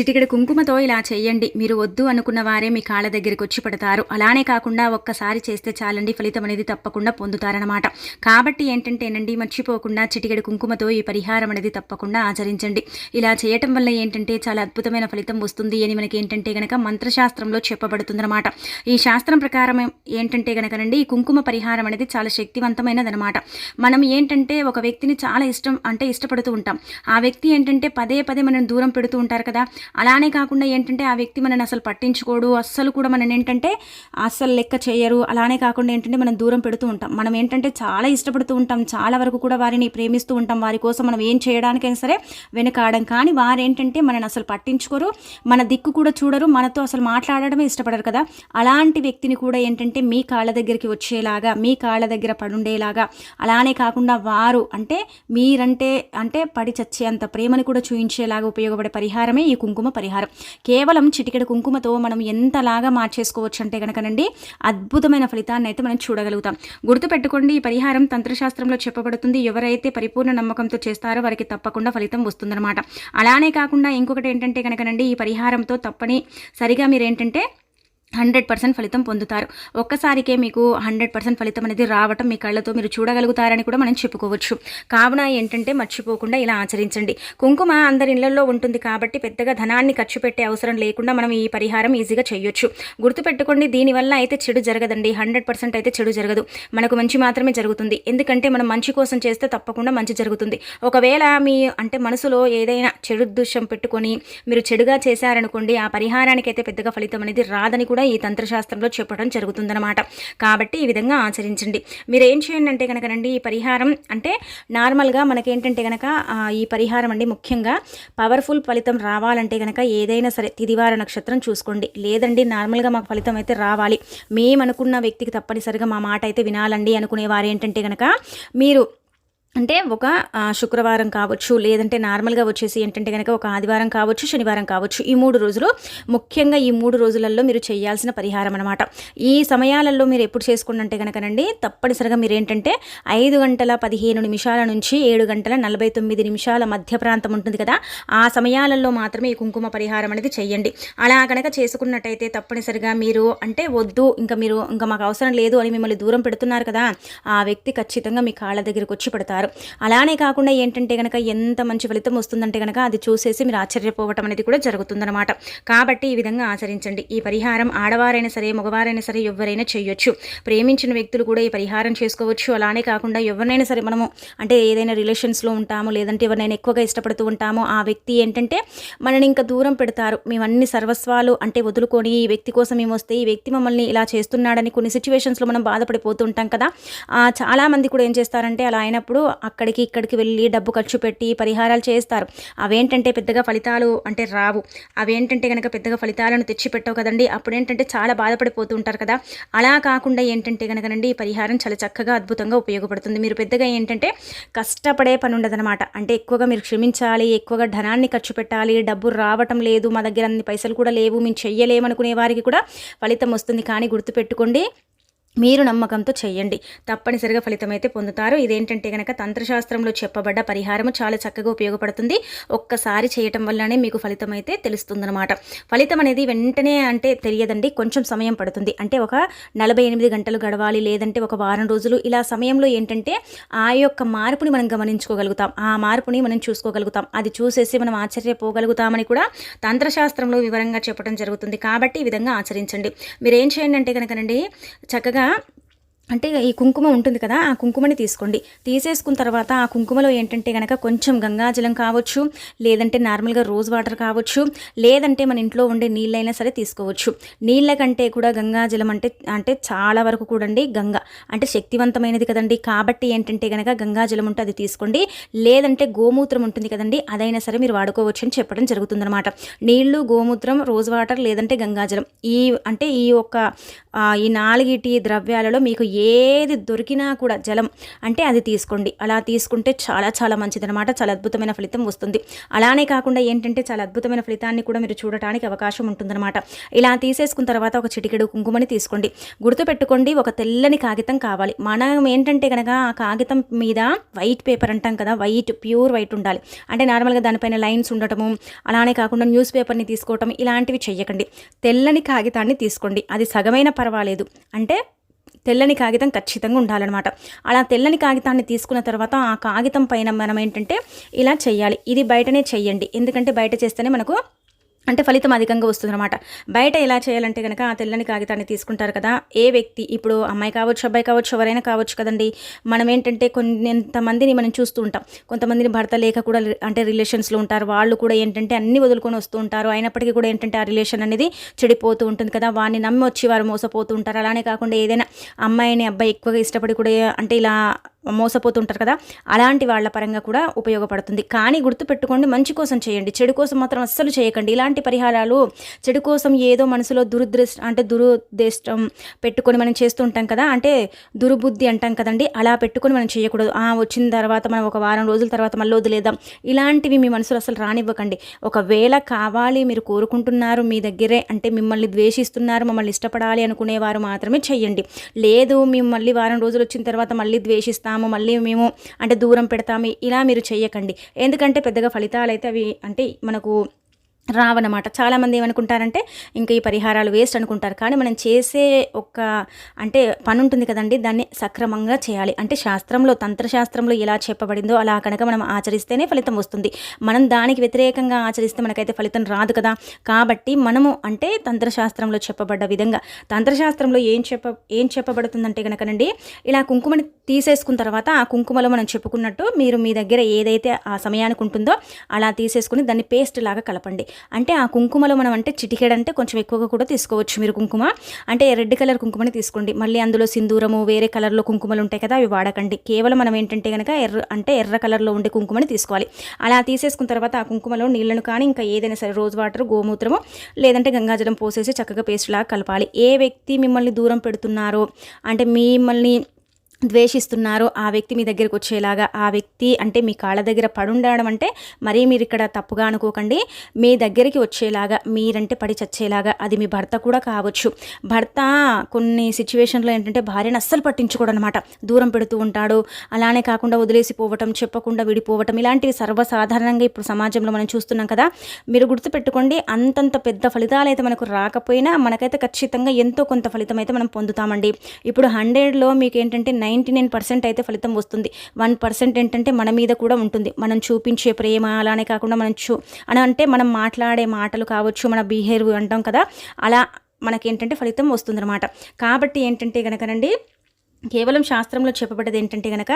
చిటికెడు కుంకుమతో ఇలా చేయండి మీరు వద్దు అనుకున్న వారే మీ కాళ్ళ దగ్గరికి వచ్చి పడతారు. అలానే కాకుండా ఒక్కసారి చేస్తే చాలండి ఫలితం అనేది తప్పకుండా పొందుతారనమాట కాబట్టి ఏంటంటేనండి మర్చిపోకుండా చిటికెడు కుంకుమతో ఈ పరిహారం అనేది తప్పకుండా ఆచరించండి. ఇలా చేయటం వల్ల ఏంటంటే చాలా అద్భుతమైన ఫలితం వస్తుంది అని మనకి ఏంటంటే గనక మంత్రశాస్త్రంలో చెప్పబడుతుందనమాట ఈ శాస్త్రం ప్రకారం ఏంటంటే గనకనండి ఈ కుంకుమ పరిహారం అనేది చాలా శక్తివంతమైనదనమాట మనం ఏంటంటే ఒక వ్యక్తిని చాలా ఇష్టం అంటే ఇష్టపడుతూ ఉంటాం. ఆ వ్యక్తి ఏంటంటే పదే పదే మనం దూరం పెడుతూ ఉంటారు కదా అలానే కాకుండా ఏంటంటే ఆ వ్యక్తి మనని అసలు పట్టించుకోడు. అస్సలు కూడా మనని ఏంటంటే అస్సలు లెక్క చేయరు. అలానే కాకుండా ఏంటంటే మనం దూరం పెడుతూ ఉంటాం. మనం ఏంటంటే చాలా ఇష్టపడుతూ ఉంటాం. చాలా వరకు కూడా వారిని ప్రేమిస్తూ ఉంటాం. వారి కోసం మనం ఏం చేయడానికైనా సరే వెనకాడడం కానీ వారు ఏంటంటే మనని అసలు పట్టించుకోరు. మన దిక్కు కూడా చూడరు. మనతో అసలు మాట్లాడడమే ఇష్టపడరు కదా. అలాంటి వ్యక్తిని కూడా ఏంటంటే మీ కాళ్ళ దగ్గరికి వచ్చేలాగా మీ కాళ్ళ దగ్గర పడుండేలాగా అలానే కాకుండా వారు అంటే మీరంటే అంటే పడి చచ్చే అంత ప్రేమని కూడా చూయించేలాగా ఉపయోగపడే పరిహారమే ఈ కుంకుమ పరిహారం. కేవలం చిటికెడు కుంకుమతో మనం ఎంతలాగా మార్చేసుకోవచ్చు అంటే కనుకనండి అద్భుతమైన ఫలితాన్ని అయితే మనం చూడగలుగుతాం. గుర్తుపెట్టుకోండి ఈ పరిహారం తంత్రశాస్త్రంలో చెప్పబడుతుంది. ఎవరైతే పరిపూర్ణ నమ్మకంతో చేస్తారో వారికి తప్పకుండా ఫలితం వస్తుందన్నమాట. అలానే కాకుండా ఇంకొకటి ఏంటంటే కనుకనండి ఈ పరిహారంతో తప్పని సరిగా మీరు ఏంటంటే హండ్రెడ్ పర్సెంట్ ఫలితం పొందుతారు. ఒక్కసారికే మీకు హండ్రెడ్ పర్సెంట్ ఫలితం అనేది రావటం మీ కళ్ళతో మీరు చూడగలుగుతారని కూడా మనం చెప్పుకోవచ్చు. కావున ఏంటంటే మర్చిపోకుండా ఇలా ఆచరించండి. కుంకుమ అందరి ఇళ్ళలో ఉంటుంది కాబట్టి పెద్దగా ధనాన్ని ఖర్చు పెట్టే అవసరం లేకుండా మనం ఈ పరిహారం ఈజీగా చేయొచ్చు. గుర్తుపెట్టుకోండి దీనివల్ల అయితే చెడు జరగదండి. హండ్రెడ్ పర్సెంట్ అయితే చెడు జరగదు. మనకు మంచి మాత్రమే జరుగుతుంది. ఎందుకంటే మనం మంచి కోసం చేస్తే తప్పకుండా మంచి జరుగుతుంది. ఒకవేళ మీ అంటే మనసులో ఏదైనా చెడు దృశ్యం పెట్టుకొని మీరు చెడుగా చేశారనుకోండి ఆ పరిహారానికి అయితే పెద్దగా ఫలితం అనేది రాదని కూడా ఈ తంత్రశాస్త్రంలో చెప్పడం జరుగుతుందన్నమాట. కాబట్టి ఈ విధంగా ఆచరించండి. మీరు ఏం చేయండి అంటే కనుకనండి ఈ పరిహారం అంటే నార్మల్గా మనకేంటంటే కనుక ఈ పరిహారం అండి ముఖ్యంగా పవర్ఫుల్ ఫలితం రావాలంటే కనుక ఏదైనా సరే తిదివార నక్షత్రం చూసుకోండి. లేదండి నార్మల్గా మాకు ఫలితం అయితే రావాలి. మేము అనుకున్న వ్యక్తికి తప్పనిసరిగా మా మాట అయితే వినాలండి అనుకునే వారు ఏంటంటే కనుక మీరు అంటే ఒక శుక్రవారం కావచ్చు లేదంటే నార్మల్గా వచ్చేసి ఏంటంటే కనుక ఒక ఆదివారం కావచ్చు శనివారం కావచ్చు ఈ మూడు రోజులు ముఖ్యంగా ఈ మూడు రోజులలో మీరు చేయాల్సిన పరిహారం అనమాట ఈ సమయాలలో మీరు ఎప్పుడు చేసుకున్నంటే కనుకనండి తప్పనిసరిగా మీరు ఏంటంటే ఐదు గంటల పదిహేను నిమిషాల నుంచి ఏడు గంటల నలభై తొమ్మిది నిమిషాల మధ్య ప్రాంతం ఉంటుంది కదా ఆ సమయాలలో మాత్రమే ఈ కుంకుమ పరిహారం అనేది చేయండి. అలా కనుక చేసుకున్నట్టయితే తప్పనిసరిగా మీరు అంటే వద్దు ఇంకా మీరు ఇంకా మాకు అవసరం లేదు అని మిమ్మల్ని దూరం పెడుతున్నారు కదా ఆ వ్యక్తి ఖచ్చితంగా మీ కాళ్ళ దగ్గరికి వచ్చి పెడతారు. ఉంటారు అలానే కాకుండా ఏంటంటే కనుక ఎంత మంచి ఫలితం వస్తుందంటే కనుక అది చూసేసి మీరు ఆశ్చర్యపోవటం అనేది కూడా జరుగుతుందన్నమాట. కాబట్టి ఈ విధంగా ఆచరించండి. ఈ పరిహారం ఆడవారైనా సరే మగవారైనా సరే ఎవరైనా చేయొచ్చు. ప్రేమించిన వ్యక్తులు కూడా ఈ పరిహారం చేసుకోవచ్చు. అలానే కాకుండా ఎవరినైనా సరే మనము అంటే ఏదైనా రిలేషన్స్లో ఉంటాము లేదంటే ఎవరినైనా ఎక్కువగా ఇష్టపడుతూ ఉంటామో ఆ వ్యక్తి ఏంటంటే మనని ఇంకా దూరం పెడతారు. మేము అన్ని సర్వస్వాలు అంటే వదులుకొని ఈ వ్యక్తి కోసం మేము వస్తే ఈ వ్యక్తి మమ్మల్ని ఇలా చేస్తున్నాడని కొన్ని సిచ్యువేషన్స్లో మనం బాధపడిపోతూ ఉంటాం కదా. చాలామంది కూడా ఏం చేస్తారంటే అలా అయినప్పుడు అక్కడికి ఇక్కడికి వెళ్ళి డబ్బు ఖర్చు పెట్టి పరిహారాలు చేస్తారు. అవేంటంటే పెద్దగా ఫలితాలు అంటే రావు. అవేంటంటే కనుక పెద్దగా ఫలితాలను తెచ్చిపెట్టవు కదండి. అప్పుడు ఏంటంటే చాలా బాధపడిపోతూ ఉంటారు కదా. అలా కాకుండా ఏంటంటే కనుకనండి ఈ పరిహారం చాలా చక్కగా అద్భుతంగా ఉపయోగపడుతుంది. మీరు పెద్దగా ఏంటంటే కష్టపడే పని ఉండదనమాట అంటే ఎక్కువగా మీరు క్షమించాలి ఎక్కువగా ధనాన్ని ఖర్చు పెట్టాలి డబ్బు రావటం లేదు మా దగ్గర అన్ని పైసలు కూడా లేవు మేము చెయ్యలేమనుకునే వారికి కూడా ఫలితం వస్తుంది. కానీ గుర్తుపెట్టుకోండి మీరు నమ్మకంతో చేయండి తప్పనిసరిగా ఫలితం అయితే పొందుతారు. ఇదేంటంటే కనుక తంత్రశాస్త్రంలో చెప్పబడ్డ పరిహారము చాలా చక్కగా ఉపయోగపడుతుంది. ఒక్కసారి చేయటం వల్లనే మీకు ఫలితం అయితే తెలుస్తుందన్నమాట. ఫలితం అనేది వెంటనే అంటే తెలియదండి. కొంచెం సమయం పడుతుంది. అంటే ఒక నలభై ఎనిమిది గంటలు గడవాలి లేదంటే ఒక వారం రోజులు. ఇలా సమయంలో ఏంటంటే ఆ యొక్క మార్పుని మనం గమనించుకోగలుగుతాం. ఆ మార్పుని మనం చూసుకోగలుగుతాం. అది చూసేసి మనం ఆశ్చర్యపోగలుగుతామని కూడా తంత్రశాస్త్రంలో వివరంగా చెప్పడం జరుగుతుంది. కాబట్టి ఈ విధంగా ఆచరించండి. మీరు ఏం చేయండి అంటే కనుకనండి చక్కగా that. అంటే ఈ కుంకుమ ఉంటుంది కదా ఆ కుంకుమని తీసుకోండి. తీసేసుకున్న తర్వాత ఆ కుంకుమలో ఏంటంటే కనుక కొంచెం గంగాజలం కావచ్చు లేదంటే నార్మల్గా రోజ్ వాటర్ కావచ్చు లేదంటే మన ఇంట్లో ఉండే నీళ్ళైనా సరే తీసుకోవచ్చు. నీళ్ళ కంటే కూడా గంగాజలం అంటే అంటే చాలా వరకు కూడండి గంగ. అంటే శక్తివంతమైనది కదండి. కాబట్టి ఏంటంటే కనుక గంగాజలం ఉంటే అది తీసుకోండి. లేదంటే గోమూత్రం ఉంటుంది కదండి అదైనా సరే మీరు వాడుకోవచ్చు అని చెప్పడం జరుగుతుందన్నమాట. నీళ్ళు గోమూత్రం రోజ్ వాటర్ లేదంటే గంగాజలం ఈ అంటే ఈ యొక్క ఈ నాలుగిటి ద్రవ్యాలలో మీకు ఏది దొరికినా కూడా జలం అంటే అది తీసుకోండి. అలా తీసుకుంటే చాలా చాలా మంచిదనమాట చాలా అద్భుతమైన ఫలితం వస్తుంది. అలానే కాకుండా ఏంటంటే చాలా అద్భుతమైన ఫలితాన్ని కూడా మీరు చూడటానికి అవకాశం ఉంటుందన్నమాట. ఇలా తీసేసుకున్న తర్వాత ఒక చిటికెడు కుంకుమని తీసుకోండి. గుర్తుపెట్టుకోండి ఒక తెల్లని కాగితం కావాలి. మనం ఏంటంటే కనుక ఆ కాగితం మీద వైట్ పేపర్ అంటాం కదా వైట్ ప్యూర్ వైట్ ఉండాలి. అంటే నార్మల్గా దానిపైన లైన్స్ ఉండటము అలానే కాకుండా న్యూస్ పేపర్ని తీసుకోవటం ఇలాంటివి చెయ్యకండి. తెల్లని కాగితాన్ని తీసుకోండి. అది సగమైన పర్వాలేదు. అంటే తెల్లని కాగితం ఖచ్చితంగా ఉండాలన్నమాట. అలా తెల్లని కాగితాన్ని తీసుకున్న తర్వాత ఆ కాగితం పైన మనం ఏంటంటే ఇలా చేయాలి ఇది బయటనే చెయ్యండి. ఎందుకంటే బయట చేస్తేనే మనకు అంటే ఫలితం అధికంగా వస్తుందన్నమాట. బయట ఎలా చేయాలంటే కనుక ఆ తెల్లని కాగితాన్ని తీసుకుంటారు కదా ఏ వ్యక్తి ఇప్పుడు అమ్మాయి కావచ్చు అబ్బాయి కావచ్చు ఎవరైనా కావచ్చు కదండి మనం ఏంటంటే కొంతమందిని మనం చూస్తూ ఉంటాం. కొంతమందిని భర్త లేక కూడా అంటే రిలేషన్స్లో ఉంటారు. వాళ్ళు కూడా ఏంటంటే అన్ని వదులుకొని వస్తూ ఉంటారు. అయినప్పటికీ కూడా ఏంటంటే ఆ రిలేషన్ అనేది చెడిపోతూ ఉంటుంది కదా వాడిని నమ్మి వచ్చి వారు మోసపోతూ ఉంటారు. అలానే కాకుండా ఏదైనా అమ్మాయిని అబ్బాయి ఎక్కువగా ఇష్టపడి కూడా అంటే ఇలా మోసపోతుంటారు కదా అలాంటి వాళ్ళ పరంగా కూడా ఉపయోగపడుతుంది. కానీ గుర్తుపెట్టుకోండి మంచి కోసం చేయండి. చెడు కోసం మాత్రం అస్సలు చేయకండి. ఇలాంటి పరిహారాలు చెడు కోసం ఏదో మనసులో దురుదృష్ట అంటే దురుద్దేశం పెట్టుకొని మనం చేస్తుంటాం కదా అంటే దురుబుద్ధి అంటాం కదండి అలా పెట్టుకొని మనం చేయకూడదు. ఆ వచ్చిన తర్వాత మనం ఒక వారం రోజుల తర్వాత మళ్ళీ వదిలేద్దాం. ఇలాంటివి మీ మనసులో అసలు రానివ్వకండి. ఒకవేళ కావాలి మీరు కోరుకుంటున్నారు మీ దగ్గరే అంటే మిమ్మల్ని ద్వేషిస్తున్నారు మమ్మల్ని ఇష్టపడాలి అనుకునేవారు మాత్రమే చెయ్యండి లేదు మేము మళ్ళీ వారం రోజులు వచ్చిన తర్వాత మళ్ళీ ద్వేషిస్తాం పెడతాము మళ్ళీ మేము అంటే దూరం పెడతాము ఇలా మీరు చెయ్యకండి. ఎందుకంటే పెద్దగా ఫలితాలు అయితే అవి అంటే మనకు రావన్నమాట. చాలామంది ఏమనుకుంటారంటే ఇంకా ఈ పరిహారాలు వేస్ట్ అనుకుంటారు. కానీ మనం చేసే ఒక అంటే పని ఉంటుంది కదండి దాన్ని సక్రమంగా చేయాలి. అంటే శాస్త్రంలో తంత్రశాస్త్రంలో ఎలా చెప్పబడిందో అలా కనుక మనం ఆచరిస్తేనే ఫలితం వస్తుంది. మనం దానికి వ్యతిరేకంగా ఆచరిస్తే మనకైతే ఫలితం రాదు కదా. కాబట్టి మనము అంటే తంత్రశాస్త్రంలో చెప్పబడ్డ విధంగా తంత్రశాస్త్రంలో ఏం చెప్ప ఏం చెప్పబడుతుందంటే కనుకనండి ఇలా కుంకుమని తీసేసుకున్న తర్వాత ఆ కుంకుమలో మనం చెప్పుకున్నట్టు మీరు మీ దగ్గర ఏదైతే ఆ సమయానికి ఉంటుందో అలా తీసేసుకుని దాన్ని పేస్ట్ లాగా కలపండి. అంటే ఆ కుంకుమలో మనం అంటే చిటికెడంటే కొంచెం ఎక్కువగా కూడా తీసుకోవచ్చు మీరు కుంకుమ. అంటే రెడ్ కలర్ కుంకుమని తీసుకోండి. మళ్ళీ అందులో సింధూరము వేరే కలర్లో కుంకుమలు ఉంటాయి కదా అవి వాడకండి. కేవలం మనం ఏంటంటే కనుక ఎర్ర అంటే ఎర్ర కలర్లో ఉండే కుంకుమని తీసుకోవాలి. అలా తీసేసుకున్న తర్వాత ఆ కుంకుమలో నీళ్ళను కానీ ఇంకా ఏదైనా సరే రోజు వాటర్ గోమూత్రము లేదంటే గంగాజలం పోసేసి చక్కగా పేస్ట్లాగా కలపాలి. ఏ వ్యక్తి మిమ్మల్ని దూరం పెడుతున్నారో అంటే మిమ్మల్ని ద్వేషిస్తున్నారో. ఆ వ్యక్తి మీ దగ్గరికి వచ్చేలాగా ఆ వ్యక్తి అంటే మీ కాళ్ళ దగ్గర పడుండడం అంటే మరీ మీరు ఇక్కడ తప్పుగా అనుకోకండి. మీ దగ్గరికి వచ్చేలాగా మీరంటే పడి చచ్చేలాగా అది మీ భర్త కూడా కావచ్చు. భర్త కొన్ని సిచ్యువేషన్లో ఏంటంటే భార్యను అస్సలు పట్టించుకోడనమాట. దూరం పెడుతూ ఉంటాడు అలానే కాకుండా వదిలేసిపోవటం చెప్పకుండా విడిపోవటం ఇలాంటివి సర్వసాధారణంగా ఇప్పుడు సమాజంలో మనం చూస్తున్నాం కదా. మీరు గుర్తుపెట్టుకోండి అంతంత పెద్ద ఫలితాలు అయితే మనకు రాకపోయినా మనకైతే ఖచ్చితంగా ఎంతో కొంత ఫలితం అయితే మనం పొందుతామండి. ఇప్పుడు హండ్రెడ్లో మీకు ఏంటంటే నైంటీ నైన్ పర్సెంట్ అయితే ఫలితం వస్తుంది. వన్ పర్సెంట్ ఏంటంటే మన మీద కూడా ఉంటుంది. మనం చూపించే ప్రేమ అలానే కాకుండా మనం చూ అని అంటే మనం మాట్లాడే మాటలు కావచ్చు మన బిహేవ్ అంటాం కదా అలా మనకేంటంటే ఫలితం వస్తుందన్నమాట. కాబట్టి ఏంటంటే కనుకనండి కేవలం శాస్త్రంలో చెప్పబడ్డది ఏంటంటే కనుక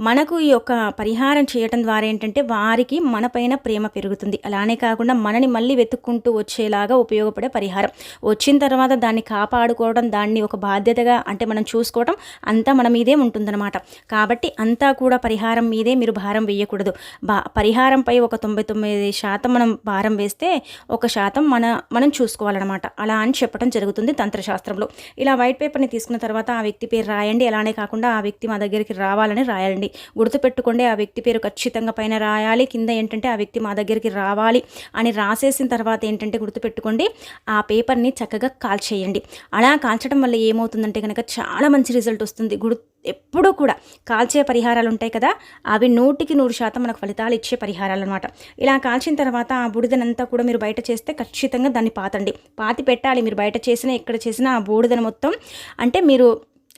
మనకు ఈ యొక్క పరిహారం చేయటం ద్వారా ఏంటంటే వారికి మనపైన ప్రేమ పెరుగుతుంది. అలానే కాకుండా మనని మళ్ళీ వెతుక్కుంటూ వచ్చేలాగా ఉపయోగపడే పరిహారం. వచ్చిన తర్వాత దాన్ని కాపాడుకోవడం దాన్ని ఒక బాధ్యతగా అంటే మనం చూసుకోవడం అంతా మన మీదే ఉంటుందన్నమాట. కాబట్టి అంతా కూడా పరిహారం మీదే మీరు భారం వేయకూడదు. బా పరిహారంపై ఒక తొంభై తొమ్మిది శాతం మనం భారం వేస్తే ఒక శాతం మన మనం చూసుకోవాలన్నమాట. అలా అని చెప్పడం జరుగుతుంది తంత్రశాస్త్రంలో. ఇలా వైట్ పేపర్ని తీసుకున్న తర్వాత ఆ వ్యక్తి పేరు రాయండి. అలానే కాకుండా ఆ వ్యక్తి మా దగ్గరికి రావాలని రాయాలండి. గుర్తుపెట్టుకోండి ఆ వ్యక్తి పేరు ఖచ్చితంగా పైన రాయాలి కింద ఏంటంటే ఆ వ్యక్తి మా దగ్గరికి రావాలి అని రాసేసిన తర్వాత ఏంటంటే గుర్తుపెట్టుకోండి ఆ పేపర్ని చక్కగా కాల్చేయండి అలా కాల్చడం వల్ల ఏమవుతుందంటే కనుక చాలా మంచి రిజల్ట్ వస్తుంది. గుర్తు ఎప్పుడూ కూడా కాల్చే పరిహారాలు ఉంటాయి కదా అవి నూటికి నూరు శాతం మనకు ఫలితాలు ఇచ్చే పరిహారాలు అనమాట ఇలా కాల్చిన తర్వాత ఆ బూడిదనంతా కూడా మీరు బయట చేస్తే ఖచ్చితంగా దాన్ని పాతండి. పాతి పెట్టాలి మీరు బయట చేసినా ఎక్కడ చేసినా ఆ బూడిదను మొత్తం అంటే మీరు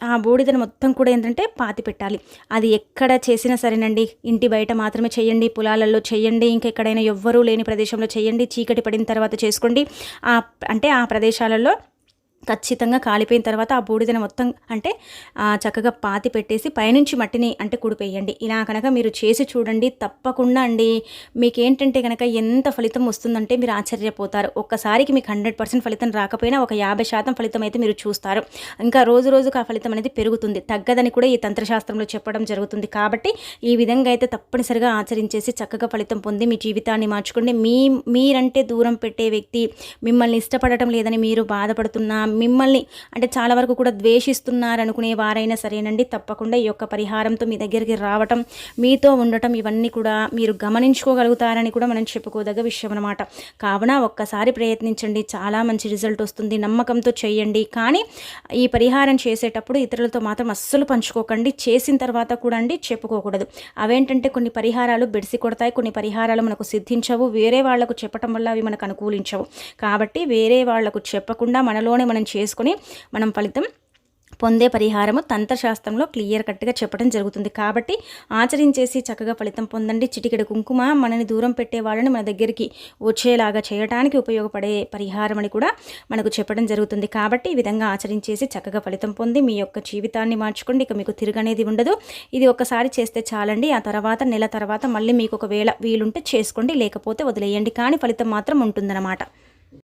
ఆ బూడిదను మొత్తం కూడా ఏంటంటే పాతి పెట్టాలి. అది ఎక్కడ చేసినా సరేనండి. ఇంటి బయట మాత్రమే చేయండి. పొలాలలో చేయండి. ఇంకెక్కడైనా ఎవ్వరూ లేని ప్రదేశంలో చేయండి. చీకటి పడిన తర్వాత చేసుకోండి. అంటే ఆ ప్రదేశాలలో ఖచ్చితంగా కాలిపోయిన తర్వాత ఆ బూడిదని మొత్తం అంటే చక్కగా పాతి పెట్టేసి పైనుంచి మట్టిని అంటే కుడిపేయండి ఇలా కనుక మీరు చేసి చూడండి తప్పకుండా అండి. మీకేంటంటే కనుక ఎంత ఫలితం వస్తుందంటే మీరు ఆశ్చర్యపోతారు. ఒక్కసారికి మీకు హండ్రెడ్ పర్సెంట్ ఫలితం రాకపోయినా ఒక యాభై శాతం ఫలితం అయితే మీరు చూస్తారు. ఇంకా రోజు రోజుకు ఆ ఫలితం అనేది పెరుగుతుంది. తగ్గదని కూడా ఈ తంత్రశాస్త్రంలో చెప్పడం జరుగుతుంది. కాబట్టి ఈ విధంగా అయితే తప్పనిసరిగా ఆచరించేసి చక్కగా ఫలితం పొంది మీ జీవితాన్ని మార్చుకోండి. మీ మీరంటే దూరం పెట్టే వ్యక్తి. మిమ్మల్ని ఇష్టపడటం లేదని మీరు బాధపడుతున్నా మిమ్మల్ని అంటే చాలా వరకు కూడా ద్వేషిస్తున్నారనుకునే వారైనా సరేనండి. తప్పకుండా ఈ యొక్క పరిహారంతో మీ దగ్గరికి రావటం మీతో ఉండటం ఇవన్నీ కూడా మీరు గమనించుకోగలుగుతారని కూడా మనం చెప్పుకోదగ్గ విషయం అనమాట కావున ఒక్కసారి ప్రయత్నించండి. చాలా మంచి రిజల్ట్ వస్తుంది. నమ్మకంతో చేయండి. కానీ ఈ పరిహారం చేసేటప్పుడు ఇతరులతో మాత్రం అస్సలు పంచుకోకండి. చేసిన తర్వాత కూడా అండి చెప్పుకోకూడదు. అవేంటంటే కొన్ని పరిహారాలు బెడిసి కొడతాయి కొన్ని పరిహారాలు మనకు సిద్ధించవు. వేరే వాళ్ళకు చెప్పటం వల్ల అవి మనకు అనుకూలించవు. కాబట్టి వేరే వాళ్ళకు చెప్పకుండా మనలోనే మనం చేసుకుని మనం ఫలితం పొందే పరిహారము తంత్రశాస్త్రంలో క్లియర్ కట్గా చెప్పడం జరుగుతుంది. కాబట్టి ఆచరించేసి చక్కగా ఫలితం పొందండి. చిటికెడు కుంకుమ మనని దూరం పెట్టే వాళ్ళని మన దగ్గరికి వచ్చేలాగా చేయడానికి ఉపయోగపడే పరిహారం అని కూడా మనకు చెప్పడం జరుగుతుంది. కాబట్టి ఈ విధంగా ఆచరించేసి చక్కగా ఫలితం పొంది మీ యొక్క జీవితాన్ని మార్చుకోండి. ఇక మీకు తిరగనేది ఉండదు. ఇది ఒకసారి చేస్తే చాలండి. ఆ తర్వాత నెల తర్వాత మళ్ళీ మీకు ఒకవేళ వీలుంటే చేసుకోండి. లేకపోతే వదిలేయండి. కానీ ఫలితం మాత్రం ఉంటుందన్నమాట.